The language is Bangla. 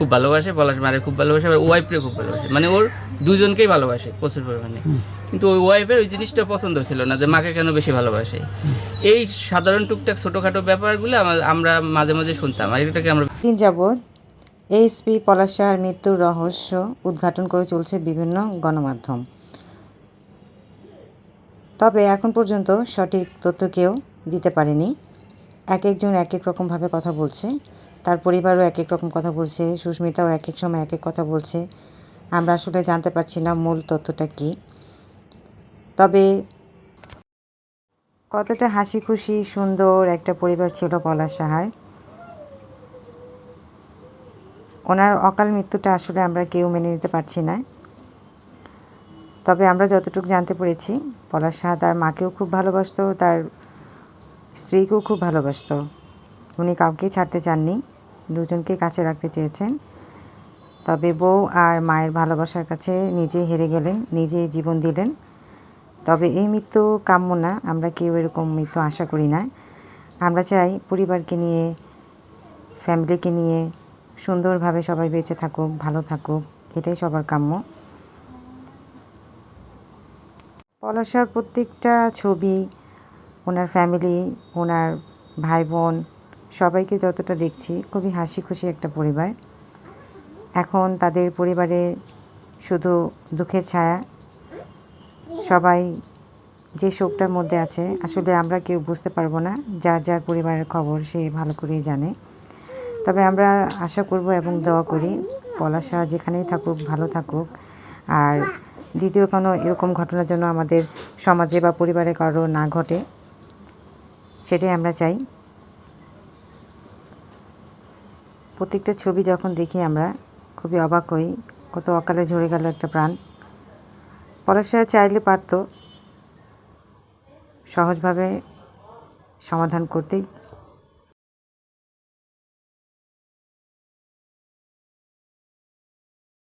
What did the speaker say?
খুব ভালোবাসে পলাশ মারে খুব ভালোবাসে আবার ওয়াইফরে খুব ভালোবাসে। মানে ওর দুজনকেই ভালোবাসে প্রচুর পরিমাণে। কিন্তু ওই ওয়াইফের ওই জিনিসটা পছন্দ ছিল না যে মাকে কেন বেশি ভালোবাসে। এই সাধারণ টুকটাক ছোটোখাটো ব্যাপারগুলো আমরা মাঝে মাঝে শুনতাম। আর এটাকে আমরা দিন যাবৎ এইচপি পলাশ সাহার মৃত্যুর রহস্য উদ্ঘাটন করে চলছে বিভিন্ন গণমাধ্যম। তবে এখন পর্যন্ত সঠিক তথ্য কেউ দিতে পারেনি। এক একজন এক এক রকমভাবে কথা বলছে। তার পরিবারও এক এক রকম কথা বলছে, সুস্মিতাও এক এক সময় এক এক কথা বলছে। আমরা আসলে জানতে পারছি না মূল তথ্যটা কী। তবে কতটা হাসি খুশি সুন্দর একটা পরিবার ছিল পলাশ সাহার। ওনার অকাল মৃত্যুটা আসলে আমরা কেউ মেনে নিতে পারছি না। তবে আমরা যতটুকু জানতে পেরেছি, পলাশ শাহ তার মাকেও খুব ভালোবাসতো, তার স্ত্রীকেও খুব ভালোবাসতো। উনি কাউকেই ছাড়তে চাননি। দুজনকে কাছে রাখতে চেয়েছেন। তবে বউ আর মায়ের ভালোবাসার কাছে নিজে হেরে গেলেন নিজে জীবন দিলেন। তবে এই মৃত্যু কাম্য না, আমরা কেউ এরকম মৃত্যু আশা করি না। আমরা চাই পরিবারকে নিয়ে, ফ্যামিলিকে নিয়ে সুন্দরভাবে সবাই বেঁচে থাকুক, ভালো থাকুক, এটাই সবার কাম্য। পলাশার প্রত্যেকটা ছবি, ওনার ফ্যামিলি ওনার ভাই বোন সবাইকে যতটা দেখছি, খুবই হাসি খুশি একটা পরিবার। এখন তাদের পরিবারে শুধু দুঃখের ছায়া। সবাই যে শোকটার মধ্যে আছে, আসলে আমরা কেউ বুঝতে পারব না যার যার পরিবারের খবর সে ভালো করেই জানে। তবে আমরা আশা করব এবং দোয়া করি, পলাশা যেখানেই থাকুক, ভালো থাকুক। আর দ্বিতীয় কোনো এরকম ঘটনা যেন আমাদের সমাজে বা পরিবারে কারও না ঘটে, সেটাই আমরা চাই। প্রত্যেকটা ছবি যখন দেখি আমরা, খুবই অবাক হই, কত অকালে ঝরে গেল একটা প্রাণ। পলাশা চাইলে পারত সহজভাবে সমাধান করতেই